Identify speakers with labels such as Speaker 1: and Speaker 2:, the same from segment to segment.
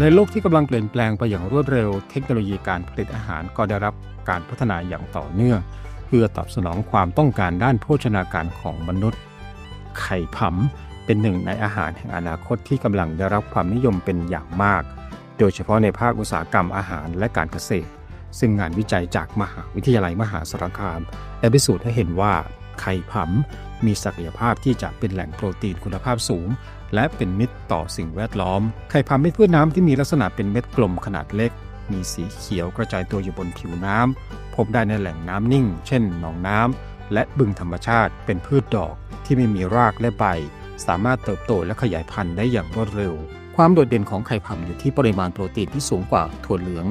Speaker 1: ในโลกที่กำลังเปลี่ยนแปลงไปอย่างรวดเร็ว เทคโนโลยีการผลิตอาหารก็ได้รับการพัฒนาอย่างต่อเนื่อง เพื่อตอบสนองความต้องการด้านโภชนาการของมนุษย์ ไข่ผำเป็นหนึ่งในอาหารแห่งอนาคตที่กำลังได้รับความนิยมเป็นอย่างมาก โดยเฉพาะในภาคอุตสาหกรรมอาหารและการเกษตร ซึ่งงานวิจัยจากมหาวิทยาลัยมหาสารคามได้พิสูจน์ให้เห็นว่า ไข่ผำมีศักยภาพที่จะเป็นแหล่งโปรตีนคุณภาพสูง และเป็นมิตรต่อสิ่งแวดล้อม ไข่ผำเป็นพืชน้ำที่มีลักษณะเป็นเม็ดกลมขนาดเล็ก มีสีเขียวกระจายตัวอยู่บนผิวน้ำพบได้ในแหล่งน้ำนิ่ง เช่นหนองน้ำและบึงธรรมชาติ เป็นพืชดอกที่ไม่มีรากและใบ สามารถเติบโตและขยายพันธุ์ได้อย่างรวดเร็ว ความโดดเด่นของไข่ผำอยู่ที่ปริมาณโปรตีนที่สูงกว่าถั่วเหลือง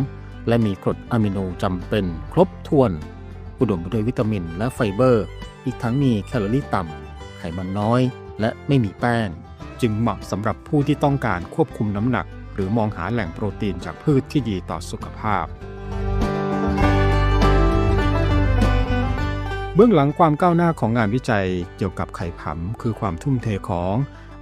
Speaker 1: และมีกรดอะมิโนจำเป็นครบถ้วนอุดมไปด้วยวิตามินและไฟเบอร์ อีกทั้งมีแคลอรี่ต่ำ ไขมันน้อย และไม่มีแป้ง จึงเหมาะสำหรับผู้ที่ต้องการควบคุมน้ำหนัก หรือมองหาแหล่งโปรตีนจากพืชที่ดีต่อสุขภาพ เบื้องหลังความก้าวหน้าของงานวิจัยเกี่ยวกับไข่ผำคือความทุ่มเทของ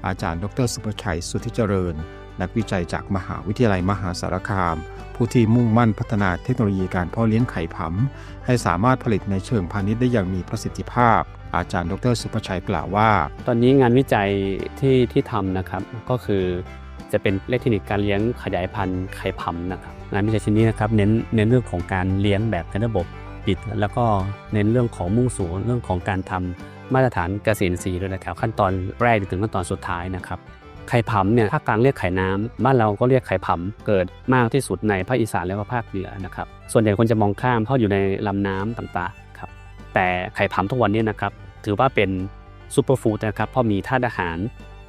Speaker 1: อาจารย์ ดร สุภชัย สุทธิเจริญ นักวิจัยจากมหาวิทยาลัยมหาสารคาม ผู้ที่มุ่งมั่นพัฒนาเทคโนโลยีการเพาะเลี้ยงไข่ผำให้สามารถผลิตในเชิงพาณิชย์ได้อย่างมีประสิทธิภาพ อาจารย์ดรสุภชัยกล่าวว่า
Speaker 2: ตอนนี้งานวิจัยที่ที่ทำนะครับก็คือจะเป็นเลขทคนิคการเลี้ยงขยายพันธุ์ไข่ผำนะครับงานวิจัยชิ้นนี้นะครับเน้นเน้นเรื่องของการเลี้ยงแบบในระบบปิด แล้วก็เน้นเรื่องของมุ่งสู่เรื่องของการทำมาตรฐานเกษตรอินทรีย์ด้วยนะครับขั้นตอนแรกถึงขั้นตอนสุดท้ายนะครับ ไข่ผำเนี่ยภาคกลางเรียกไข่น้ำบ้านเราก็เรียกไข่ผำเกิดมากที่สุดในภาคอีสานและก็ภาคเหนือนะครับส่วนใหญ่คนจะมองข้ามเพราะอยู่ในลำน้ำต่างๆครับแต่ไข่ผำทุกวันนี้นะครับถือว่าเป็นซูเปอร์ฟู้ดนะครับเพราะมีธาตุอาหาร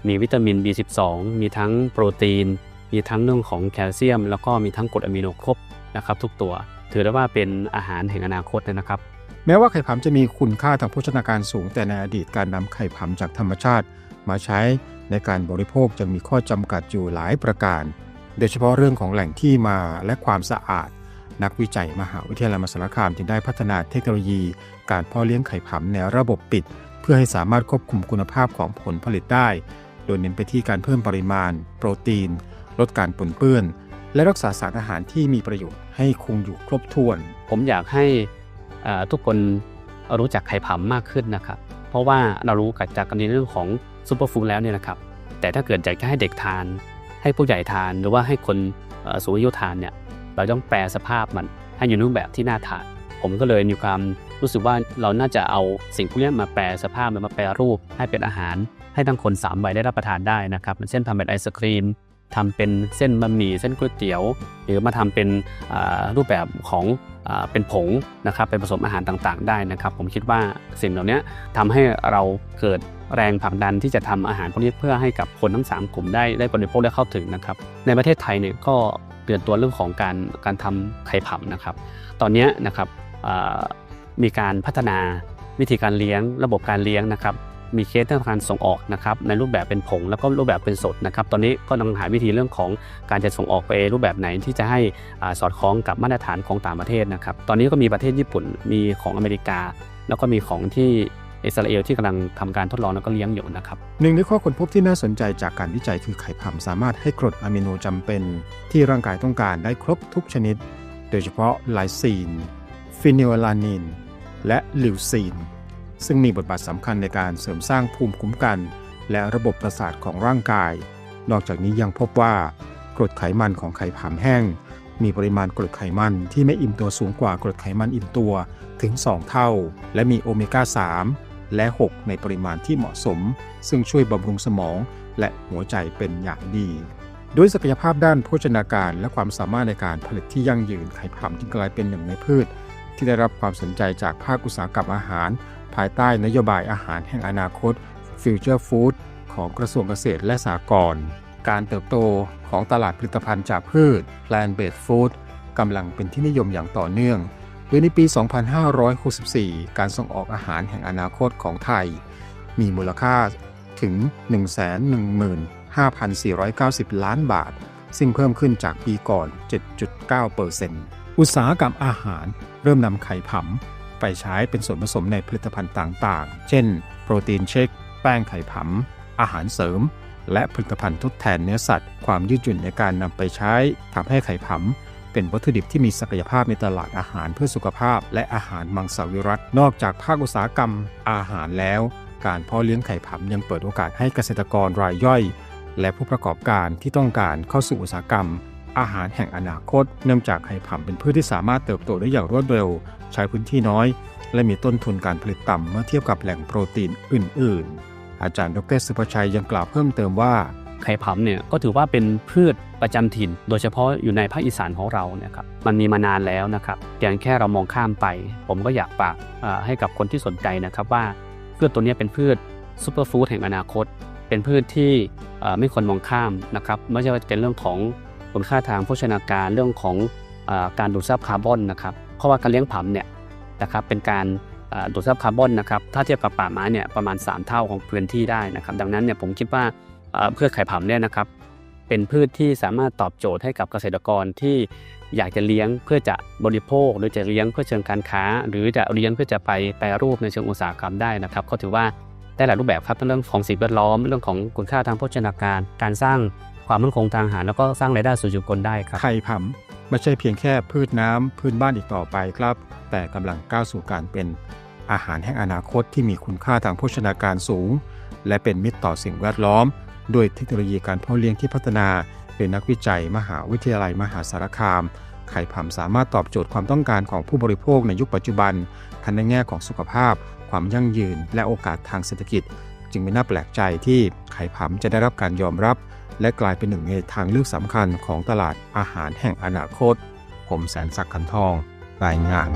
Speaker 2: มีวิตามิน B12 มีทั้งโปรตีน มีทั้งเรื่องของแคลเซียม แล้วก็มีทั้งกรดอะมิโนครบนะครับทุกตัว ถือได้ว่าเป็นอาหารแห่งอนาคตนะครับ
Speaker 1: แม้ว่าไข่ผำจะมีคุณค่าทางโภชนาการสูงแต่ในอดีตการนำไข่ผำจากธรรมชาติ มาใช้ ในการบริโภคยังมีข้อจำกัดอยู่หลายประการ โดยเฉพาะเรื่องของแหล่งที่มาและความสะอาด นักวิจัยมหาวิทยาลัยมหาสารคามจึงได้พัฒนาเทคโนโลยี การเพาะเลี้ยงไข่ผำในระบบปิด เพื่อให้สามารถควบคุมคุณภาพของผลผลิตได้ โดยเน้นไปที่การเพิ่มปริมาณ โปรตีน ลดการปนเปื้อน และรักษาสารอาหารที่มีประโยชน์ให้คงอยู่ครบถ้วน
Speaker 2: ผมอยากให้ทุกคนรู้จักไข่ผำมากขึ้นนะครับ เพราะว่าเรารู้กันจากกันในเรื่องของ ซูเปอร์ฟู้ดแล้วเนี่ยนะครับ แต่ถ้าเกิดอยากจะให้เด็กทาน ให้ผู้ใหญ่ทานหรือว่าให้คนสูงอายุทานเนี่ยเราต้องแปลสภาพมันให้อยู่ในรูปแบบที่น่าทาน ผมก็เลยมีความรู้สึกว่าเราน่าจะเอาสิ่งพวกนี้มาแปลสภาพมันมาแปลรูปให้เป็นอาหาร ให้ทั้งคน3ใบได้รับประทานได้นะครับเช่นทำเป็นไอศครีม ทำเป็นเส้นบะหมี่เส้นก๋วยเตี๋ยว หรือมาทำเป็นรูปแบบของเป็นผงนะครับเป็นผสมอาหารต่างๆ ได้นะครับ ผมคิดว่าสิ่งเหล่านี้ทำให้เราเกิดแรงผลักดันที่จะทำอาหารพวกนี้เพื่อให้กับคนทั้ง 3 กลุ่มได้ได้บริโภคได้เข้าถึงนะครับ ในประเทศไทยเนี่ยก็เปลี่ยนตัวเรื่องของการการทำไข่ผำนะครับ ตอนนี้นะครับมีการพัฒนาวิธีการเลี้ยง ระบบการเลี้ยงนะครับ มีเคสทางการส่งออกนะครับในรูปแบบเป็นผงแล้วก็รูปแบบเป็นสดนะครับตอนนี้ก็กำลังหาวิธีเรื่องของการจะส่งออกไปรูปแบบไหนที่จะให้อสอดคล้องกับมาตรฐานของต่างประเทศนะครับตอนนี้ก็มีประเทศญี่ปุ่นมีของอเมริกา แล้วก็มีของที่อิสราเอลที่กำลังทำการทดลองแล้วก็เลี้ยงอยู่นะครับ
Speaker 1: หนึ่งในข้อค้นพบที่น่าสนใจจากการวิจัยคือไข่ผำสามารถให้กรดอะมิโนจำเป็น ที่ร่างกายต้องการได้ครบทุกชนิด โดยเฉพาะไลซีน ฟินิลลานิน และลิวซีน ซึ่งมีบทบาทสำคัญในการเสริมสร้างภูมิคุ้มกัน และระบบประสาทของร่างกาย นอกจากนี้ยังพบว่ากรดไขมันของไข่ผำแห้ง มีปริมาณกรดไขมันที่ไม่อิ่มตัวสูงกว่ากรดไขมันอิ่มตัวถึง 2 เท่า และมีโอเมก้า 3 และ 6 ในปริมาณที่เหมาะสม ซึ่งช่วยบำรุงสมองและหัวใจเป็นอย่างดีด้วยศักยภาพด้านโภชนาการ และความสามารถในการผลิตที่ยั่งยืนไข่ผำจึงกลายเป็นหนึ่งในพืช ที่ได้รับความสนใจจากภาคอุตสาหกรรมอาหาร ภายใต้นโยบายอาหารแห่งอนาคต Future Food ของกระทรวงเกษตรและสหกรณ์การเติบโตของตลาดผลิตภัณฑ์จากพืช Plant Based Food กำลังเป็นที่นิยมอย่างต่อเนื่อง โดยในปี 2564 การส่งออกอาหารแห่งอนาคตของไทย มีมูลค่าถึง 115,490 ล้านบาท ซึ่งเพิ่มขึ้นจากปีก่อน 7.9%อุตสาหกรรมอาหารเริ่มนำไข่ผำ ไปใช้เป็นส่วนผสมในผลิตภัณฑ์ต่างๆ เช่น โปรตีนเชค แป้งไข่ผำ อาหารเสริม และผลิตภัณฑ์ทดแทนเนื้อสัตว์ ความยืดหยุ่นในการนำไปใช้ทำให้ไข่ผำเป็นวัตถุดิบที่มีศักยภาพในตลาดอาหารเพื่อสุขภาพ และอาหารมังสวิรัตนอกจากภาคอุตสาหกรรมอาหารแล้ว การเพาะเลี้ยงไข่ผำยังเปิดโอกาสให้เกษตรกรรายย่อย และผู้ประกอบการที่ต้องการเข้าสู่อุตสาหกรรม อาหารแห่งอนาคต เนื่องจากไข่ผำเป็นพืชที่สามารถเติบโตได้อย่างรวดเร็ว ใช้พื้นที่น้อย และมีต้นทุนการผลิตต่ำเมื่อเทียบกับแหล่งโปรตีนอื่น ๆ อาจารย์ดรสุภชัยยังกล่าวเพิ่มเติมว่า
Speaker 2: ไข่ผำเนี่ยก็ถือว่าเป็นพืชประจำถิ่น โดยเฉพาะอยู่ในภาคอีสานของเราเนี่ยครับมันมีมานานแล้วนะครับเพียงแค่เรามองข้ามไป ผมก็อยากฝากให้กับคนที่สนใจนะครับว่าพืชตัวนี้เป็นพืชซูเปอร์ฟู้ดแห่งอนาคต เป็นพืชที่ไม่ควรมองข้ามนะครับไม่ใช่ว่าจะเป็นเรื่องของ คุณค่าทางโภชนาการเรื่องของอการดูดซับคาร์บอนนะครับเพราะว่าการเลี้ยงผำเนี่ยนะครับเป็นการดูดซับคาร์บอนนะครับถ้าเทียบกับป่าไม้เนี่ยประมาณ 3 เท่าของพื้นที่ได้นะครับดังนั้นเนี่ยผมคิดว่าเอ่อพืชไข่ผำเนี่ยนะครับเป็นพืชที่สามารถตอบโจทย์ให้กับเกษตรกรที่อยากจะเลี้ยงเพื่อจะบริโภค หรือจะเลี้ยงเพื่อเชิงการค้า หรือจะเลี้ยงเพื่อจะไปแปรรูปในเชิงอุตสาหกรรมได้นะครับก็ถือว่าได้หลายรูปแบบครับทั้งเรื่องของสิ่งแวดล้อมเรื่องของคุณค่าทางโภชนาการ การสร้าง ความมั่นคงทางอาหารแล้วก็สร้างรายได้สู่ชุมชนได้ครับ
Speaker 1: ไข่ผำไม่ใช่เพียงแค่พืชน้ำพื้นบ้านอีกต่อไปครับ แต่กำลังก้าวสู่การเป็นอาหารแห่งอนาคตที่มีคุณค่าทางโภชนาการสูง และเป็นมิตรต่อสิ่งแวดล้อม ด้วยเทคโนโลยีการเพาะเลี้ยงที่พัฒนาโดยนักวิจัยมหาวิทยาลัยมหาสารคาม ไข่ผำสามารถตอบโจทย์ความต้องการของผู้บริโภคในยุคปัจจุบัน ทั้งในแง่ของสุขภาพ ความยั่งยืน และโอกาสทางเศรษฐกิจ จึงไม่น่าแปลกใจที่ไข่ผำจะได้รับการยอมรับ และกลายเป็นหนึ่งในทางเลือกสำคัญของตลาดอาหารแห่งอนาคต ผมแสนศักดิ์ขันทอง รายงาน